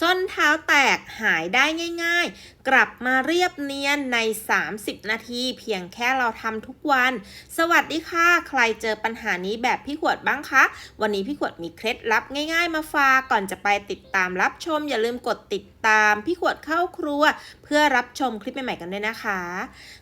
ส้นเท้าแตกหายได้ง่าย ๆ กลับมาเรียบเนียนใน 30 นาที เพียงแค่เราทำทุกวัน สวัสดีค่ะ ใครเจอปัญหานี้แบบพี่ขวดบ้างคะ วันนี้พี่ขวดมีเคล็ดลับง่าย ๆ มาฝากก่อนจะไปติดตามรับชมอย่าลืมกดติด ตามพี่ขวดเข้าครัว เพื่อรับชมคลิปใหม่ๆกันด้วยนะคะ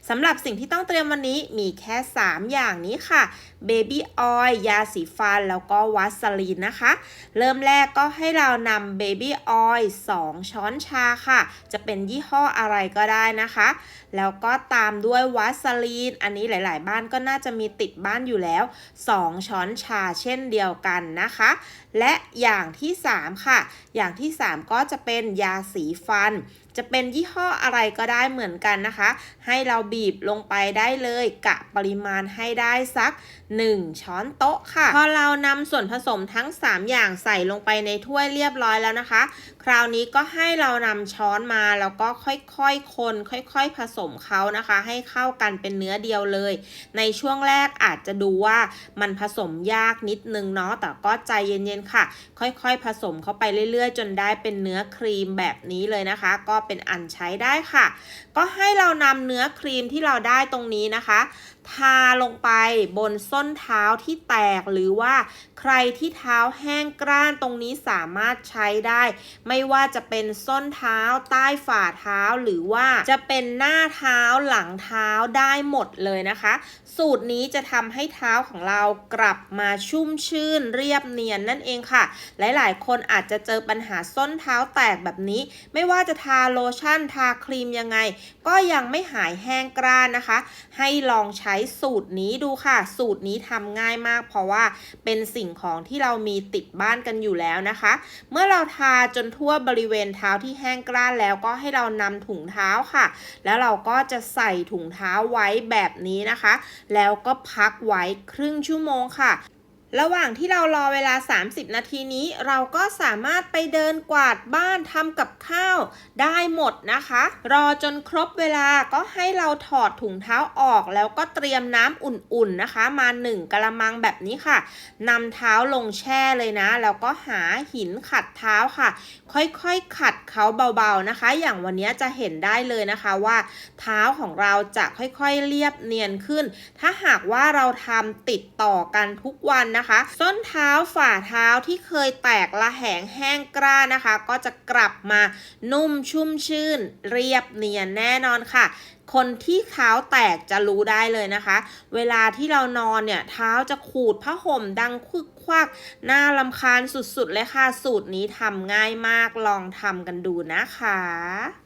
สำหรับสิ่งที่ต้องเตรียมวันนี้มีแค่ 3 อย่างนี้ค่ะเบบี้ออยล์ยาสีฟัน แล้วก็วัสลีนนะคะ เริ่มแรกก็ให้เรานำเบบี้ออยล์2ช้อนชาค่ะ จะเป็นยี่ห้ออะไรก็ได้นะคะ แล้วก็ตามด้วยวัสลีน อันนี้หลาย ๆ บ้านก็น่าจะมีติดบ้านอยู่แล้ว 2 ช้อนชาเช่นเดียวกันนะคะ และอย่างที่ 3 ค่ะ อย่างที่ 3 ก็จะเป็นยาสสีฟัน จะเป็นยี่ห้ออะไรก็ได้เหมือนกันนะคะ ให้เราบีบลงไปได้เลยกะปริมาณให้ได้สัก 1 ช้อนโต๊ะค่ะ พอเรานำส่วนผสมทั้ง 3 อย่างใส่ลงไปในถ้วยเรียบร้อยแล้วนะคะ คราวนี้ก็ให้เรานำช้อนมาแล้วก็ค่อยๆคน ค่อยๆ ผสมเขานะคะ ให้เข้ากันเป็นเนื้อเดียวเลย ในช่วงแรกอาจจะดูว่ามันผสมยากนิดนึงเนาะแต่ก็ใจเย็นๆค่ะ ค่อยๆ ผสมเข้าไปเรื่อยๆ จนได้เป็นเนื้อครีมแบบนี้เลยนะคะ ก็เป็นอันใช้ได้ค่ะ ก็ให้เรานำเนื้อครีมที่เราได้ตรงนี้นะคะทาลงไปบนส้นเท้าที่แตกหรือว่าใครที่เท้าแห้งกร้านตรงนี้สามารถใช้ได้ ไม่ว่าจะเป็นส้นเท้าใต้ฝ่าเท้าหรือว่าจะเป็นหน้าเท้าหลังเท้าได้หมดเลยนะคะ สูตรนี้จะทำให้เท้าของเรากลับมาชุ่มชื่นเรียบเนียนนั่นเองค่ะ หลายๆ คนอาจจะเจอปัญหาส้นเท้าแตกแบบนี้ ไม่ว่าจะทาโลชั่นทาครีมยังไง ก็ยังไม่หายแห้งกร้านนะคะ ให้ลองใช้ช้สูตรนี้ดูค่ะ สูตรนี้ทำง่ายมาก เพราะว่าเป็นสิ่งของที่เรามีติดบ้านกันอยู่แล้วนะคะ เมื่อเราทาจนทั่วบริเวณเท้าที่แห้งกร้านแล้วก็ให้เรานำถุงเท้าค่ะ แล้วเราก็จะใส่ถุงเท้าไว้แบบนี้นะคะ แล้วก็พักไว้ครึ่งชั่วโมงค่ะ ระหว่างที่เรารอเวลา 30 นาทีนี้เราก็สามารถไปเดินกวาดบ้านทำกับข้าวได้หมดนะคะ รอจนครบเวลาก็ให้เราถอดถุงเท้าออก แล้วก็เตรียมน้ำอุ่นๆนะคะ มา 1กะละมังแบบนี้ค่ะนำเท้าลงแช่เลยนะ แล้วก็หาหินขัดเท้าค่ะ ค่อยๆขัดเขาเบาๆนะคะ อย่างวันนี้จะเห็นได้เลยนะคะว่า เท้าของเราจะค่อยๆเรียบเนียนขึ้น ถ้าหากว่าเราทำติดต่อกันทุกวันนะคะส้นเท้าฝ่าเท้าที่เคยแตกละแหงแห้งกร้านนะคะ ก็จะกลับมานุ่มชุ่มชื่น เรียบเนียนแน่นอนค่ะคนที่เท้าแตกจะรู้ได้เลยนะคะ เวลาที่เรานอนเนี่ยเท้าจะขูดผ้าห่มดังคึกควักน่าลำคาญสุดๆเลยค่ะ สูตรนี้ทำง่ายมากลองทำกันดูนะคะ